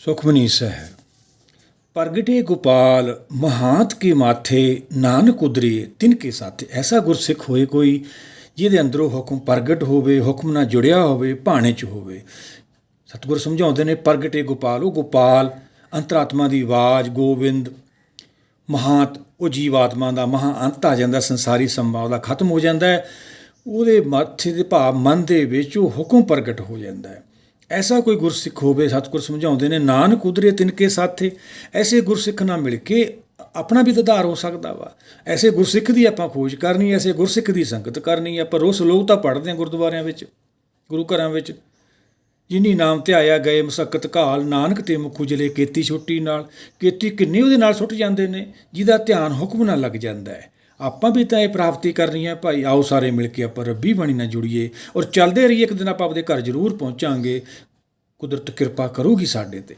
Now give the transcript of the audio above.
ਸੁਖਮਨੀ ਸਾਹਿਬ, ਪ੍ਰਗਟੇ ਗੋਪਾਲ, ਮਹਾਂਤ ਕੇ ਮਾਥੇ, ਨਾਨਕ ਉਦਰੇ, ਤਿੰਨ ਕੇ ਸਾਥੇ। ਐਸਾ ਗੁਰਸਿੱਖ ਹੋਏ ਕੋਈ, ਜਿਹਦੇ ਅੰਦਰੋਂ ਹੁਕਮ ਪ੍ਰਗਟ ਹੋਵੇ, ਹੁਕਮ ਨਾਲ ਜੁੜਿਆ ਹੋਵੇ, ਭਾਣੇ ਚ ਹੋਵੇ। ਸਤਿਗੁਰ ਸਮਝਾਉਂਦੇ ਨੇ, ਪ੍ਰਗਟੇ ਗੋਪਾਲ, ਉਹ ਗੋਪਾਲ, ਅੰਤਰਾਤਮਾ ਦੀ ਆਵਾਜ਼ ਗੋਬਿੰਦ ਮਹਾਂਤ, ਉਹ ਜੀਵਾਤਮਾ ਦਾ ਮਹਾ ਅੰਤ ਆ ਜਾਂਦਾ, ਸੰਸਾਰੀ ਸੰਭਾਵ ਦਾ ਖਤਮ ਹੋ ਜਾਂਦਾ ਉਹਦੇ ਮਾਥੇ ਦੇ ਭਾਵ, ਮਨ ਦੇ ਵਿੱਚ ਉਹ ਹੁਕਮ ਪ੍ਰਗਟ ਹੋ ਜਾਂਦਾ ਹੈ। ਐਸਾ ਕੋਈ ਗੁਰਸਿੱਖ ਹੋਵੇ, ਸਤਿਗੁਰ ਸਮਝਾਉਂਦੇ ਨੇ, ਨਾਨਕ ਉਦਰੇ ਤਿਨਕੇ ਸਾਥੇ, ਐਸੇ ਗੁਰਸਿੱਖ ਨਾਲ ਮਿਲ ਕੇ ਆਪਣਾ ਵੀ ਦਧਾਰ ਹੋ ਸਕਦਾ ਵਾ। ਐਸੇ ਗੁਰਸਿੱਖ ਦੀ ਆਪਾਂ ਖੋਜ ਕਰਨੀ, ਐਸੇ ਗੁਰਸਿੱਖ ਦੀ ਸੰਗਤ ਕਰਨੀ, ਆਪਾਂ ਰੋਜ਼ ਲੋਕ ਤਾਂ ਪੜ੍ਹਦੇ ਹਾਂ ਗੁਰਦੁਆਰਿਆਂ ਵਿੱਚ, ਗੁਰੂ ਘਰਾਂ ਵਿੱਚ। ਜਿਨੀ ਨਾਮ ਧਿਆਇਆ ਗਏ ਮਸਕਤ ਘਾਲ, ਨਾਨਕ ਤੇ ਮੁਖ ਉਜਲੇ ਕੀਤੀ ਛੁੱਟੀ ਨਾਲ, ਕੀਤੀ ਕਿੰਨੇ ਉਹਦੇ ਨਾਲ ਸੁੱਟ ਜਾਂਦੇ ਨੇ, ਜਿਹਦਾ ਧਿਆਨ ਹੁਕਮ ਨਾਲ ਲੱਗ ਜਾਂਦਾ ਹੈ। ਆਪਾਂ ਵੀ ਤਾਂ ਇਹ ਪ੍ਰਾਪਤੀ ਕਰਨੀ ਹੈ, ਭਾਈ ਆਓ ਸਾਰੇ ਮਿਲ ਕੇ ਆਪਾਂ ਰੱਬੀ ਬਾਣੀ ਨਾਲ ਜੁੜੀਏ, ਔਰ ਚੱਲਦੇ ਰਹੀਏ, ਇੱਕ ਦਿਨ ਆਪਾਂ ਆਪਦੇ ਘਰ ਜ਼ਰੂਰ ਪਹੁੰਚਾਂਗੇ। ਕੁਦਰਤ ਕਿਰਪਾ ਕਰੂਗੀ ਸਾਡੇ ਤੇ।